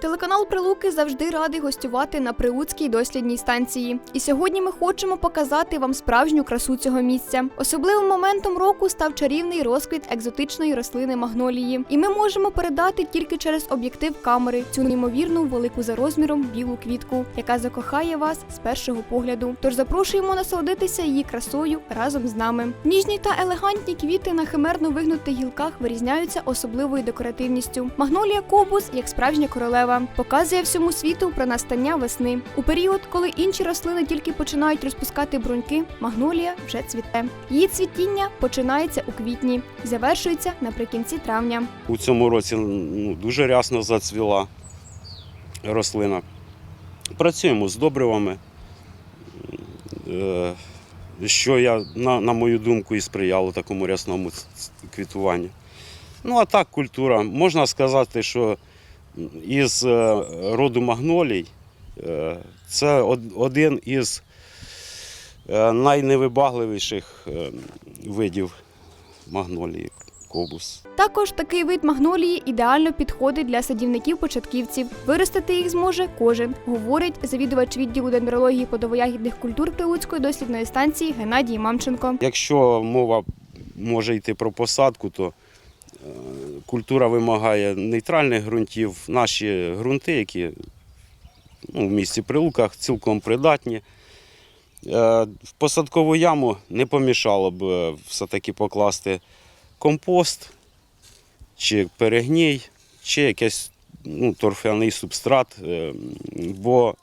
Телеканал Прилуки завжди радий гостювати на Прилуцькій дослідній станції. І сьогодні ми хочемо показати вам справжню красу цього місця. Особливим моментом року став чарівний розквіт екзотичної рослини магнолії. І ми можемо передати тільки через об'єктив камери цю неймовірну велику за розміром білу квітку, яка закохає вас з першого погляду. Тож запрошуємо насолодитися її красою разом з нами. Ніжні та елегантні квіти на химерно вигнутих гілках вирізняються особливою декоративністю. Магнолія кобус, як справжня королева, показує всьому світу про настання весни. У період, коли інші рослини тільки починають розпускати бруньки, магнолія вже цвіте. Її цвітіння починається у квітні завершується наприкінці травня. У цьому році ну, дуже рясно зацвіла рослина. Працюємо з добривами, е, що я, на, на мою думку, і сприяло такому рясному квітуванню. Ну, а так, культура. Можна сказати, що із е, роду магнолій е, це один із е, найневибагливіших видів магнолії кобус. Також такий вид магнолії ідеально підходить для садівників-початківців. Виростити їх зможе кожен, говорить завідувач відділу дендрології плодово-ягідних культур Прилуцької дослідної станції Геннадій Мамченко. Якщо мова може йти про посадку, то культура вимагає нейтральних ґрунтів. Наші ґрунти, які ну, в місті Прилуках цілком придатні. Е, В посадкову яму не помішало б е, все-таки покласти компост, чи перегній, чи якийсь ну, торфяний субстрат, е, бо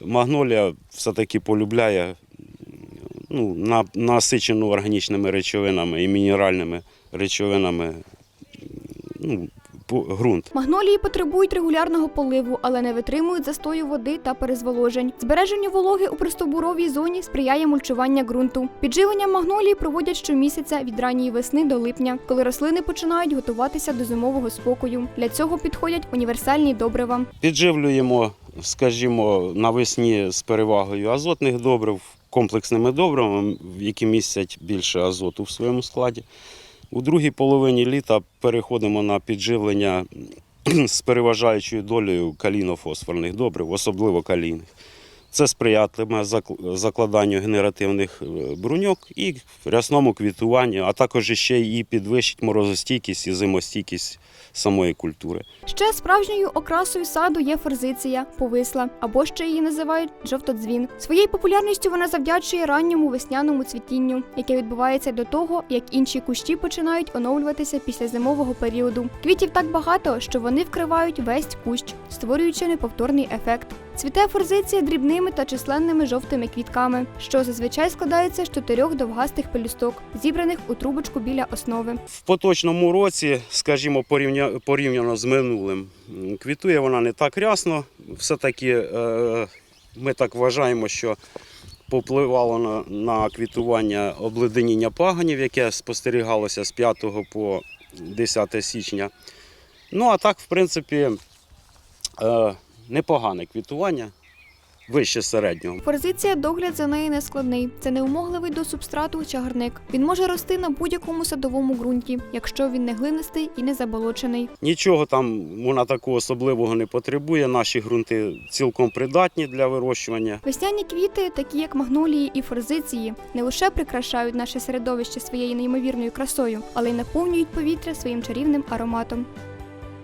магнолія все-таки полюбляє ну, насичену органічними речовинами і мінеральними речовинами ну, по- ґрунт. Магнолії потребують регулярного поливу, але не витримують застою води та перезволожень. Збереженню вологи у пристовбуровій зоні сприяє мульчування ґрунту. Підживлення магнолії проводять щомісяця від ранньої весни до липня, коли рослини починають готуватися до зимового спокою. Для цього підходять універсальні добрива. Підживлюємо, скажімо, навесні з перевагою азотних добрив, комплексними добривами, які містять більше азоту в своєму складі. У другій половині літа переходимо на підживлення з переважаючою долею калінофосфорних добрив, особливо калійних. Це сприятиме зак- закладанню генеративних е, бруньок і рясному квітуванню, а також ще і підвищить морозостійкість і зимостійкість самої культури. Ще справжньою окрасою саду є форзиція, повисла, або ще її називають жовтодзвін. Своєю популярністю вона завдячує ранньому весняному цвітінню, яке відбувається до того, як інші кущі починають оновлюватися після зимового періоду. Квітів так багато, що вони вкривають весь кущ, створюючи неповторний ефект. Цвіте форзиція дрібними та численними жовтими квітками, що зазвичай складаються з чотирьох довгастих пелюсток, зібраних у трубочку біля основи. В поточному році, скажімо, порівня... порівняно з минулим, квітує вона не так рясно. Все-таки е, ми так вважаємо, що попливало на, на квітування обледеніння паганів, яке спостерігалося з 5 по 10 січня. Ну, а так, в принципі, е, непогане квітування, вище середнього. Форзиція догляд за нею не складний. Це неумогливий до субстрату чагарник. Він може рости на будь-якому садовому ґрунті, якщо він не глинистий і не заболочений. Нічого там вона такого особливого не потребує. Наші ґрунти цілком придатні для вирощування. Весняні квіти, такі як магнолії і форзиції, не лише прикрашають наше середовище своєю неймовірною красою, але й наповнюють повітря своїм чарівним ароматом.